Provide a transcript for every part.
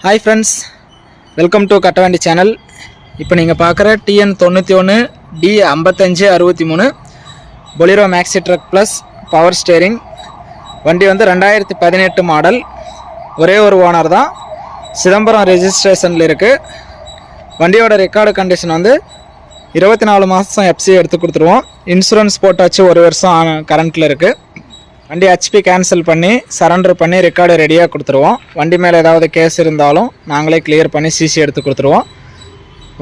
Hi friends welcome to Kattavandi channel இப்போ நீங்கள் பார்க்குற டிஎன் தொண்ணூற்றி ஒன்று டி ஐம்பத்தஞ்சு அறுபத்தி மூணு Bolero maxi truck plus power steering வண்டி வந்து ரெண்டாயிரத்தி பதினெட்டு மாடல் ஒரே ஒரு ஓனர் தான். சிதம்பரம் ரெஜிஸ்ட்ரேஷனில் இருக்குது வண்டியோட ரெக்கார்டு கண்டிஷன் வந்து இருபத்தி நாலு மாதம் எஃப்சி எடுத்து கொடுத்துருவோம். இன்சூரன்ஸ் போட்டாச்சு ஒரு வருஷம் கரண்ட்டில் இருக்குது வண்டி ஹெச்பி கேன்சல் பண்ணி சரண்டர் பண்ணி ரெக்கார்டு ரெடியாக கொடுத்துருவோம். வண்டி மேலே ஏதாவது கேஸ் இருந்தாலும் நாங்களே கிளியர் பண்ணி சிசி எடுத்து கொடுத்துருவோம்.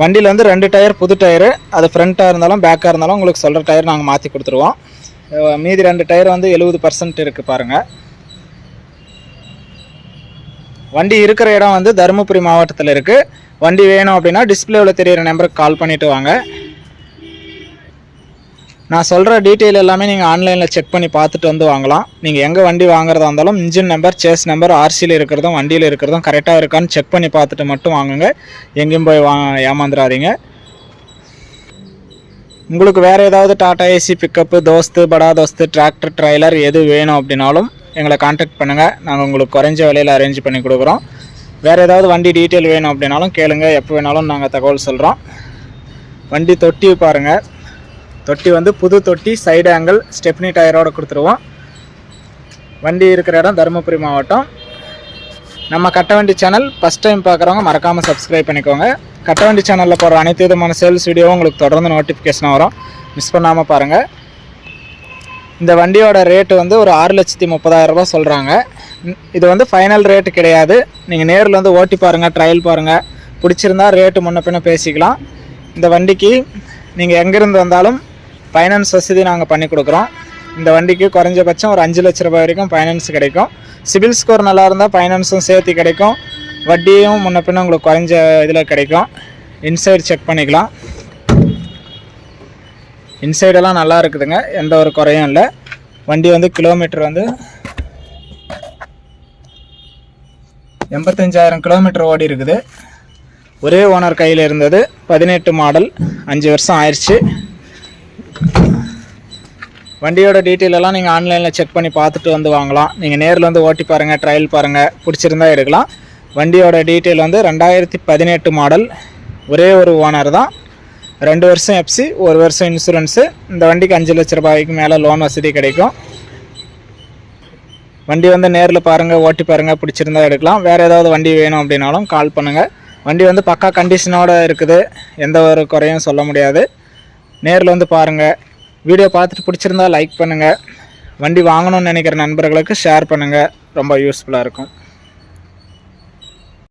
வண்டியில் வந்து ரெண்டு டயர் புது டயரு. அது ஃப்ரண்ட்டாக இருந்தாலும் பேக்காக இருந்தாலும் உங்களுக்கு சொல்கிற டயர் நாங்கள் மாற்றி கொடுத்துருவோம். மீதி ரெண்டு டயர் வந்து எழுபது பர்சன்ட் இருக்குது பாருங்கள் வண்டி இருக்கிற இடம் வந்து தருமபுரி மாவட்டத்தில் இருக்குது வண்டி வேணும் அப்படின்னா டிஸ்பிளேவில் தெரியிற நம்பருக்கு கால் பண்ணிவிட்டு வாங்க. நான் சொல்கிற டீட்டெயில் எல்லாமே நீங்கள் ஆன்லைனில் செக் பண்ணி பார்த்துட்டு வந்து வாங்கலாம். நீங்கள் எங்கே வண்டி வாங்குறதா இருந்தாலும் இன்ஜின் நம்பர் சேஸ் நம்பர் ஆர்சியில் இருக்கிறதும் வண்டியில் இருக்கிறதும் கரெக்டாக இருக்கான்னு செக் பண்ணி பார்த்துட்டு மட்டும் வாங்குங்க. எங்கேயும் போய் வா ஏமாந்துடாதீங்க. உங்களுக்கு வேறு ஏதாவது டாடா ஏசி பிக்கப்பு தோஸ்து படா தோஸ்து டிராக்டர் ட்ரைலர் எது வேணும் அப்படின்னாலும் எங்களை காண்டாக்ட் பண்ணுங்கள் நாங்கள் உங்களுக்கு குறைஞ்ச விலையில் அரேஞ்ச் பண்ணி கொடுக்குறோம். வேறு ஏதாவது வண்டி டீட்டெயில் வேணும் அப்படின்னாலும் கேளுங்கள் எப்போ வேணாலும் நாங்கள் தகவல் சொல்கிறோம் வண்டி தொட்டி பாருங்கள் தொட்டி வந்து புது தொட்டி சைடு ஆங்கிள் ஸ்டெப்னி டயரோட கொடுத்துருவோம். வண்டி இருக்கிற இடம் தருமபுரி மாவட்டம். நம்ம கட்டவண்டி சேனல் ஃபஸ்ட் டைம் பார்க்குறவங்க மறக்காமல் சப்ஸ்கிரைப் பண்ணிக்கோங்க. கட்டவண்டி சேனலில் போகிற அனைத்து விதமான சேல்ஸ் வீடியோவும் உங்களுக்கு தொடர்ந்து நோட்டிஃபிகேஷனாக வரும். மிஸ் பண்ணாமல் பாருங்கள் இந்த வண்டியோட ரேட்டு வந்து ஒரு ஆறு லட்சத்தி முப்பதாயிரம் சொல்கிறாங்க இது வந்து ஃபைனல் ரேட்டு கிடையாது. நீங்கள் நேரில் வந்து ஓட்டி பாருங்கள் ட்ரையல் பாருங்கள் பிடிச்சிருந்தா ரேட்டு முன்ன பின்ன பேசிக்கலாம். இந்த வண்டிக்கு நீங்கள் எங்கேருந்து வந்தாலும் ஃபைனான்ஸ் வசதி நாங்கள் பண்ணி கொடுக்குறோம். இந்த வண்டிக்கு குறைஞ்சபட்சம் ஒரு அஞ்சு லட்ச ரூபாய் வரைக்கும் ஃபைனான்ஸ் கிடைக்கும். சிபில் ஸ்கோர் நல்லா இருந்தால் ஃபைனான்ஸும் சேர்த்து கிடைக்கும். வட்டியும் முன்ன பின்ன உங்களுக்கு குறைஞ்ச இதில் கிடைக்கும். இன்சைட் செக் பண்ணிக்கலாம். இன்சைடெல்லாம் நல்லா இருக்குதுங்க. எந்த ஒரு குறையும் இல்லை. வண்டி வந்து கிலோமீட்டர் வந்து எண்பத்தஞ்சாயிரம் கிலோமீட்டர் ஓடி இருக்குது. ஒரே ஓனர் கையில் இருந்தது. பதினெட்டு மாடல் அஞ்சு வருஷம் ஆயிடுச்சு வண்டியோட டீட்டெயிலெல்லாம் நீங்கள் ஆன்லைனில் செக் பண்ணி பார்த்துட்டு வந்து வாங்கலாம். நீங்கள் நேரில் வந்து ஓட்டி பாருங்கள் ட்ரையல் பாருங்கள் பிடிச்சிருந்தா எடுக்கலாம். வண்டியோட டீட்டெயில் வந்து ரெண்டாயிரத்தி பதினெட்டு மாடல் ஒரே ஒரு ஓனர் தான். ரெண்டு வருஷம் எஃப்சி ஒரு வருஷம் இன்சூரன்ஸு இந்த வண்டிக்கு அஞ்சு லட்ச ரூபாய்க்கு மேலே லோன் வசதி கிடைக்கும். வண்டி வந்து நேரில் பாருங்கள் ஓட்டி பாருங்கள் பிடிச்சிருந்தா எடுக்கலாம். வேறு ஏதாவது வண்டி வேணும் அப்படின்னாலும் கால் பண்ணுங்கள் வண்டி வந்து பக்கா கண்டிஷனோட இருக்குது. எந்த ஒரு குறையும் சொல்ல முடியாது. நேரில் வந்து பாருங்கள் வீடியோ பார்த்துட்டு பிடிச்சிருந்தா லைக் பண்ணுங்கள் வண்டி வாங்கணும்னு நினைக்கிற நண்பர்களுக்கு ஷேர் பண்ணுங்கள் ரொம்ப யூஸ்ஃபுல்லாக இருக்கும்.